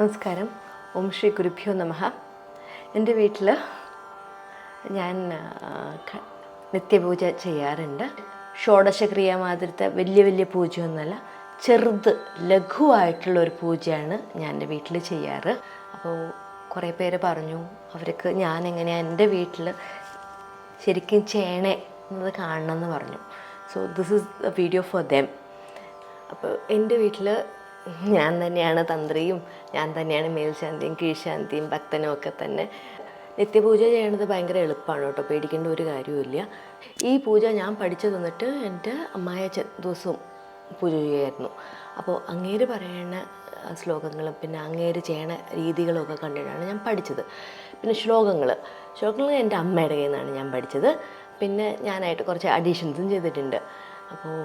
നമസ്കാരം. ഓം ശ്രീ ഗുരുഭ്യോ നമഃ. എന്റെ വീട്ടിൽ ഞാൻ നിത്യപൂജ ചെയ്യാറുണ്ട്. ഷോഡശക്രിയ മാതിരത്തെ വലിയ വലിയ പൂജയൊന്നുമല്ല ചെറുത് ലഘുവായിട്ടുള്ള ഒരു പൂജയാണ് ഞാൻ എന്റെ വീട്ടിൽ ചെയ്യാറ്. അപ്പോൾ കുറേ പേര് പറഞ്ഞു അവർക്ക് ഞാൻ എങ്ങനെയാണ് എന്റെ വീട്ടിൽ ശരിക്കും ചേണേ എന്നത് കാണണം എന്ന് പറഞ്ഞു. So this is a video for them അപ്പോൾ എന്റെ വീട്ടിൽ ഞാൻ തന്നെയാണ് തന്ത്രിയും ഞാൻ തന്നെയാണ് മേൽശാന്തിയും കീഴ്ശാന്തിയും ഭക്തനും ഒക്കെ തന്നെ. നിത്യപൂജ ചെയ്യണത് ഭയങ്കര എളുപ്പമാണ് കേട്ടോ പേടിക്കേണ്ട ഒരു കാര്യവുമില്ല. ഈ പൂജ ഞാൻ പഠിച്ചു തന്നിട്ട് എന്റെ അമ്മായ ദിവസവും പൂജ ചെയ്യുമായിരുന്നു അപ്പോൾ അങ്ങേര് പറയുന്ന ശ്ലോകങ്ങളും പിന്നെ അങ്ങേര് ചെയ്യണ രീതികളൊക്കെ കണ്ടിട്ടാണ് ഞാൻ പഠിച്ചത്. പിന്നെ ശ്ലോകങ്ങൾ ശ്ലോകങ്ങൾ എന്റെ അമ്മയുടെ കയ്യിൽ നിന്നാണ് ഞാൻ പഠിച്ചത്. പിന്നെ ഞാനായിട്ട് കുറച്ച് അഡീഷൻസും ചെയ്തിട്ടുണ്ട്. അപ്പോൾ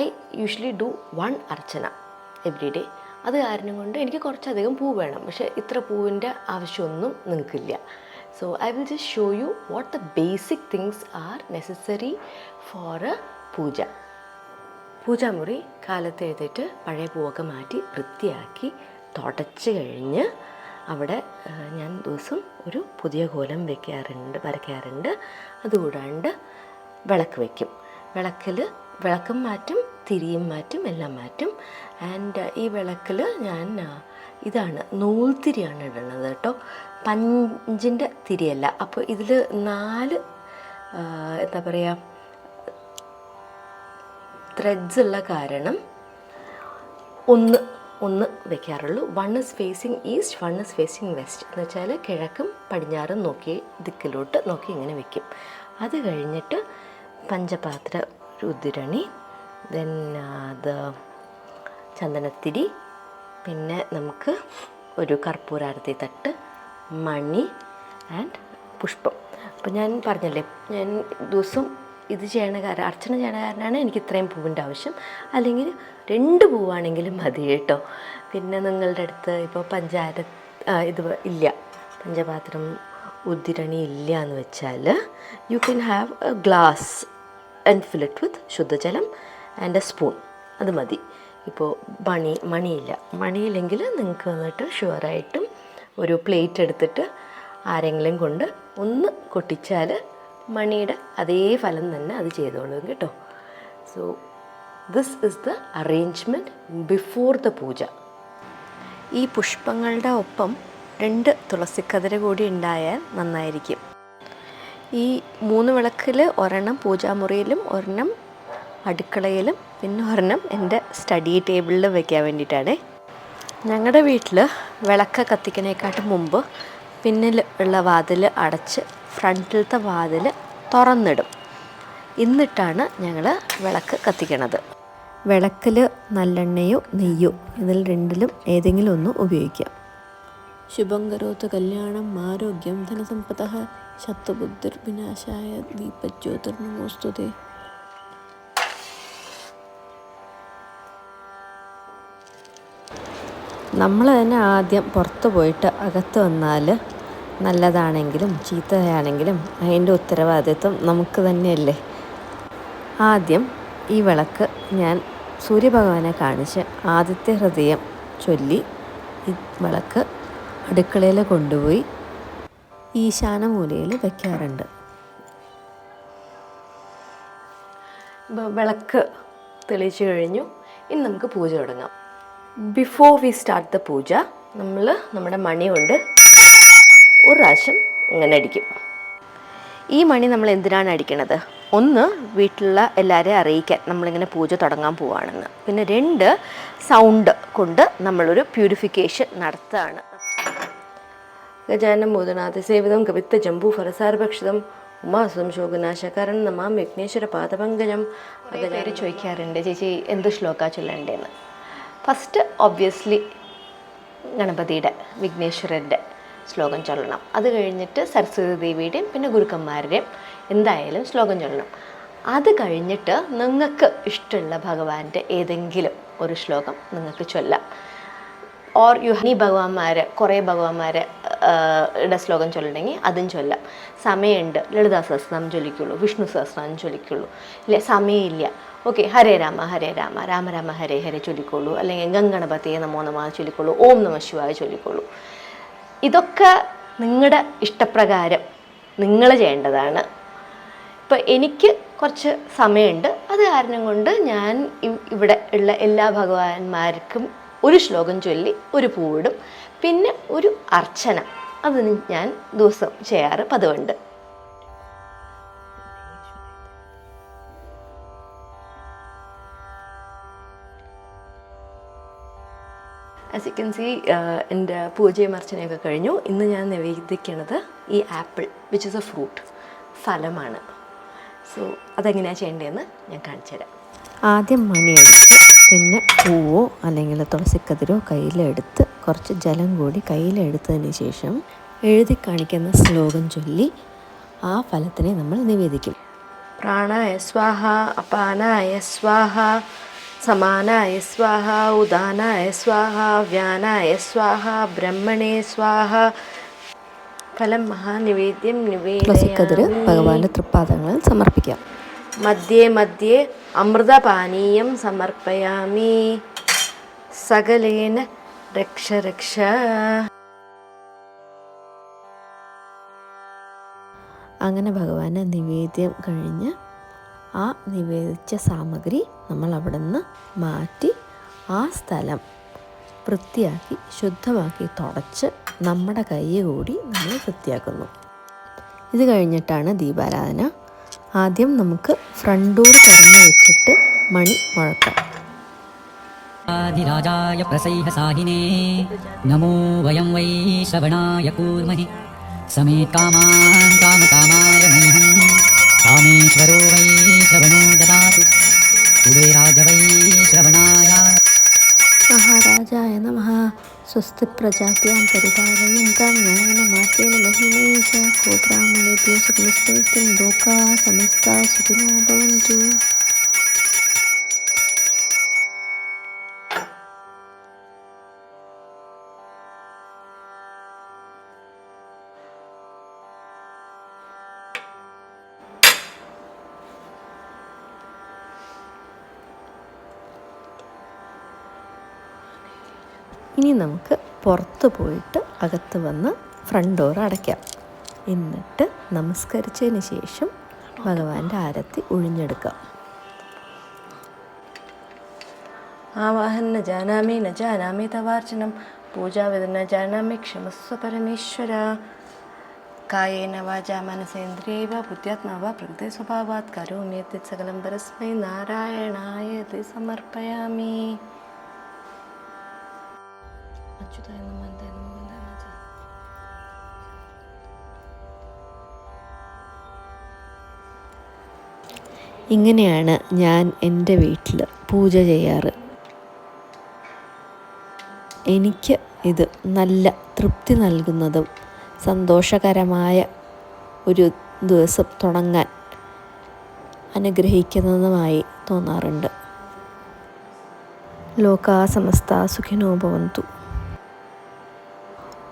I usually do one archana. Every day അത് കാരണം കൊണ്ട് എനിക്ക് കുറച്ചധികം പൂ വേണം. പക്ഷേ ഇത്ര പൂവിന്റെ ആവശ്യമൊന്നും നിങ്ങൾക്കില്ല. So I will just show you what the basic things are necessary for a puja. പൂജാമുറി കാലത്ത് എഴുതിയിട്ട് പഴയ പൂവൊക്കെ മാറ്റി വൃത്തിയാക്കി തുടച്ച് കഴിഞ്ഞ് അവിടെ ഞാൻ ദിവസം ഒരു പുതിയ കോലം വയ്ക്കാറുണ്ട് വരയ്ക്കാറുണ്ട്. അതുകൂടാണ്ട് വിളക്ക് വയ്ക്കും വിളക്കിൽ വിളക്കും മാറ്റും തിരിയും മാറ്റും എല്ലാം മാറ്റും. ആൻഡ് ഈ വിളക്കിൽ ഞാൻ ഇതാണ് നൂൽത്തിരിയാണ് ഇടുന്നത് കേട്ടോ. പഞ്ചിന്റെ തിരിയല്ല. അപ്പോൾ ഇതിൽ നാല് എന്താ പറയുക ത്രെഡ്സ് ഉള്ള കാരണം ഒന്ന് ഒന്ന് വെക്കാറുള്ളൂ. One is facing east one is facing west എന്ന് വെച്ചാൽ കിഴക്കും പടിഞ്ഞാറും നോക്കി ദിക്കിലോട്ട് നോക്കി ഇങ്ങനെ വെക്കും. അത് കഴിഞ്ഞിട്ട് പഞ്ചപാത്ര രുദ്രണി ദെൻ അത് ചന്ദനത്തിരി പിന്നെ നമുക്ക് ഒരു കർപ്പൂരാരത്തി തട്ട് മണി ആൻഡ് പുഷ്പം. അപ്പോൾ ഞാൻ പറഞ്ഞല്ലേ ഞാൻ ദിവസം ഇത് ചെയ്യണ കാരണം അർച്ചന ചെയ്യണ കാരണമാണ് എനിക്ക് ഇത്രയും പൂവിന്റെ ആവശ്യം. അല്ലെങ്കിൽ രണ്ട് പൂവാണെങ്കിലും മതി കേട്ടോ. പിന്നെ നിങ്ങളുടെ അടുത്ത് ഇപ്പോൾ പഞ്ചാര ഇത് ഇല്ല. പഞ്ചപാത്രം ഉദ്ദിരണി ഇല്ല എന്ന് വെച്ചാൽ you can have a glass and fill it with ശുദ്ധജലം. And a spoon. അത് മതി. ഇപ്പോൾ മണി മണിയില്ല. മണിയില്ലെങ്കിൽ നിങ്ങൾക്ക് വന്നിട്ട് ഷുവറായിട്ടും ഒരു പ്ലേറ്റ് എടുത്തിട്ട് ആരെങ്കിലും കൊണ്ട് ഒന്ന് കൊട്ടിച്ചാൽ മണിയുടെ അതേ ഫലം തന്നെ അത് ചെയ്തോളും കേട്ടോ. So this is the arrangement before the puja. ഈ പുഷ്പങ്ങളുടെ ഒപ്പം രണ്ട് തുളസിക്കതിര കൂടി ഉണ്ടായാൽ നന്നായിരിക്കും. ഈ മൂന്ന് വിളക്കിൽ ഒരെണ്ണം പൂജാമുറിയിലും ഒരെണ്ണം അടുക്കളയിലും പിന്നെ ഒരെണ്ണം എന്റെ സ്റ്റഡി ടേബിളിൽ വയ്ക്കാൻ വേണ്ടിയിട്ടാണ്. ഞങ്ങളുടെ വീട്ടിൽ വിളക്ക് കത്തിക്കണേക്കാട്ടും മുമ്പ് പിന്നിൽ ഉള്ള വാതിൽ അടച്ച് ഫ്രണ്ടിലത്തെ വാതിൽ തുറന്നിടും. എന്നിട്ടാണ് ഞങ്ങൾ വിളക്ക് കത്തിക്കണത്. വിളക്കിൽ നല്ലെണ്ണയോ നെയ്യോ ഇതിൽ രണ്ടിലും ഏതെങ്കിലും ഒന്ന് ഉപയോഗിക്കാം. ശുഭം കരോത്ത് കല്യാണം ആരോഗ്യം ധനസമ്പത ശത്രുബുദ്ധിർ വിനാശായ ദീപജ്യോതിർനമോസ്തുതേ നമ്മൾ തന്നെ ആദ്യം പുറത്ത് പോയിട്ട് അകത്ത് വന്നാൽ നല്ലതാണെങ്കിലും ചീത്തയാണെങ്കിലും അതിന്റെ ഉത്തരവാദിത്വം നമുക്ക് തന്നെയല്ലേ? ആദ്യം ഈ വിളക്ക് ഞാൻ സൂര്യഭഗവാനെ കാണിച്ച് ആദ്യത്തെ ഹൃദയം ചൊല്ലി ഈ വിളക്ക് അടുക്കളയിൽ കൊണ്ടുപോയി ഈശാന ഈശാനമൂലയിൽ വയ്ക്കാറുണ്ട് വിളക്ക് തെളിയിച്ചു കഴിഞ്ഞു. ഇനി നമുക്ക് പൂജ തുടങ്ങാം. Before we start the puja നമ്മൾ നമ്മുടെ മണി കൊണ്ട് ഒരു പ്രാവശ്യം ഇങ്ങനെ അടിക്കും. ഈ മണി നമ്മൾ എന്തിനാണ് അടിക്കണത്? ഒന്ന് വീട്ടിലുള്ള എല്ലാവരെയും അറിയിക്കാൻ നമ്മളിങ്ങനെ പൂജ തുടങ്ങാൻ പോവുകയാണെന്ന് പിന്നെ രണ്ട് സൗണ്ട് കൊണ്ട് നമ്മളൊരു പ്യൂരിഫിക്കേഷൻ നടത്തുകയാണ് ഗജാനം മോദനാഥ സേവിതം കവിത്ത ജംബു ഫലസാരഭക്ഷിതം ഉമാസം ശോകനാശകാരൻ നമാം വിഘ്നേശ്വര പാദപങ്കജം. അത് ചോദിക്കാറുണ്ട് ചേച്ചി എന്ത് ശ്ലോക ചൊല്ലണ്ടേന്ന്? ഫസ്റ്റ് ഒബ്വിയസ്ലി ഗണപതിയുടെ വിഘ്നേശ്വരന്റെ ശ്ലോകം ചൊല്ലണം. അത് കഴിഞ്ഞിട്ട് സരസ്വതി ദേവിയുടെയും പിന്നെ ഗുരുക്കന്മാരുടെയും എന്തായാലും ശ്ലോകം ചൊല്ലണം. അത് കഴിഞ്ഞിട്ട് നിങ്ങൾക്ക് ഇഷ്ടമുള്ള ഭഗവാന്റെ ഏതെങ്കിലും ഒരു ശ്ലോകം നിങ്ങൾക്ക് ചൊല്ലാം. ഓർ യു ഹനി ഭഗവാന്മാർ കുറേ ഭഗവാന്മാരെ യുടെ ശ്ലോകം ചൊല്ലണമെങ്കിൽ അതും ചൊല്ലാം. സമയമുണ്ട്. ലളിതാ സഹസ്രനാമം ചൊല്ലിക്കുള്ളൂ. വിഷ്ണു സഹസ്രനാമം ചൊല്ലിക്കുള്ളൂ. ഇല്ല സമയമില്ല. ഓക്കെ ഹരേ രാമ ഹരേ രാമ രാമ രാമ ഹരേ ഹരേ ചൊല്ലിക്കോളൂ അല്ലെങ്കിൽ ഗംഗണപതിയെ നമോ നമ ചൊല്ലിക്കോളൂ ഓം നമ ശിവായ ചൊല്ലിക്കോളൂ ഇതൊക്കെ നിങ്ങളുടെ ഇഷ്ടപ്രകാരം നിങ്ങൾ ചെയ്യേണ്ടതാണ്. ഇപ്പം എനിക്ക് കുറച്ച് സമയമുണ്ട്. അത് കാരണം കൊണ്ട് ഞാൻ ഇവിടെ ഉള്ള എല്ലാ ഭഗവാന്മാർക്കും ഒരു ശ്ലോകം ചൊല്ലി ഒരു പൂവിടും. പിന്നെ ഒരു അർച്ചന. അത് ഞാൻ ദിവസം ചെയ്യാറ് പതിവുണ്ട്. ആസ് യു കൻ സി എന്റെ പൂജയും അർച്ചനയൊക്കെ കഴിഞ്ഞു. ഇന്ന് ഞാൻ നിവേദിക്കണത് ഈ apple which is a fruit ഫലമാണ്. സോ അതെങ്ങനെയാണ് ചെയ്യേണ്ടതെന്ന് ഞാൻ കാണിച്ചു തരാം. ആദ്യം മണിയെടുത്ത് പിന്നെ പൂവോ അല്ലെങ്കിൽ തുളസിക്കതിരോ കയ്യിലെടുത്ത് കുറച്ച് ജലം കൂടി കയ്യിലെടുത്തതിന് ശേഷം എഴുതി കാണിക്കുന്ന ശ്ലോകം ചൊല്ലി ആ ഫലത്തിനെ നമ്മൾ നിവേദിക്കും. പ്രാണായ സ്വാഹ അപാനായ സ്വാഹ സമാനായ സ്വാഹ ഉദാനായ സ്വാഹ വ്യാനായ സ്വാഹ ബ്രഹ്മണേ സ്വാഹ. ഫലം മഹാനിവേദ്യം നിവേദയാമി. ഭഗവാന്റെ തൃപ്പാദങ്ങളിൽ സമർപ്പിക്കാം. മധ്യേ മധ്യേ അമൃതപാനീയം സമർപ്പയാമി. സകലേന രക്ഷ രക്ഷ. അങ്ങനെ ഭഗവാന് നിവേദ്യം കഴിഞ്ഞ് ആ നിവേദിച്ച സാമഗ്രി നമ്മൾ അവിടെ നിന്ന് മാറ്റി ആ സ്ഥലം വൃത്തിയാക്കി ശുദ്ധമാക്കി തുടച്ച് നമ്മുടെ കൈ കൂടി നമ്മൾ വൃത്തിയാക്കുന്നു. ഇത് കഴിഞ്ഞിട്ടാണ് ദീപാരാധന. ആദ്യം നമുക്ക് ഫ്രണ്ട് ഡോർ തുറന്നു വെച്ചിട്ട് മണി മുഴക്കാം. ആദിരാജായ പ്രസൈഹസാഹിനേ നമോ വയം വൈ ശ്രവണായ കൂർമഹി. സമേ കാമാൻ കാമകാമായ മൈഹം കാമേശ്വരോ വൈ ശ്രവണോ ദദാതു. కుబేరాజవై శ్రవణాయ మహారాజాయ నమ స్వస్తి ప్రజాభ్యాం పరిపాలయంతాం న్యాయన మార్గేణ మహిమేష కోబ్రాహ్మణేభ్య సుఖమిస్తం లోకా ഇനി നമുക്ക് പുറത്ത് പോയിട്ട് അകത്ത് വന്ന് ഫ്രണ്ട് ഡോർ അടയ്ക്കാം. എന്നിട്ട് നമസ്കരിച്ചതിന് ശേഷം ഭഗവാന്റെ ആരത്തി ഒഴിഞ്ഞെടുക്കാം. ആവാഹൻ ന ജാനാമി ന ജാനാമി തവാർച്ചനം പൂജാവിധ ജാനാമി ക്ഷമസ്വ പരമേശ്വര. കായേന വാച മനസേന്ദ്രിയവ ബുദ്ധ്യാത്മാവ പ്രകൃതി സ്വഭാവാത് കരോമ്യത്തി സകലം പരസ്മൈ നാരായണായ സമർപ്പയാമി. അച്യുതായ നമഃ അനന്തായ നമഃ അനന്തായ നമഃ. ഇങ്ങനെയാണ് ഞാൻ എന്റെ വീട്ടിൽ പൂജ ചെയ്യാറ്. എനിക്ക് ഇത് നല്ല തൃപ്തി നൽകുന്നതും സന്തോഷകരമായ ഒരു ദിവസം തുടങ്ങാൻ അനുഗ്രഹിക്കുന്നതുമായി തോന്നാറുണ്ട്. ലോകാ സമസ്ത സുഖിനോ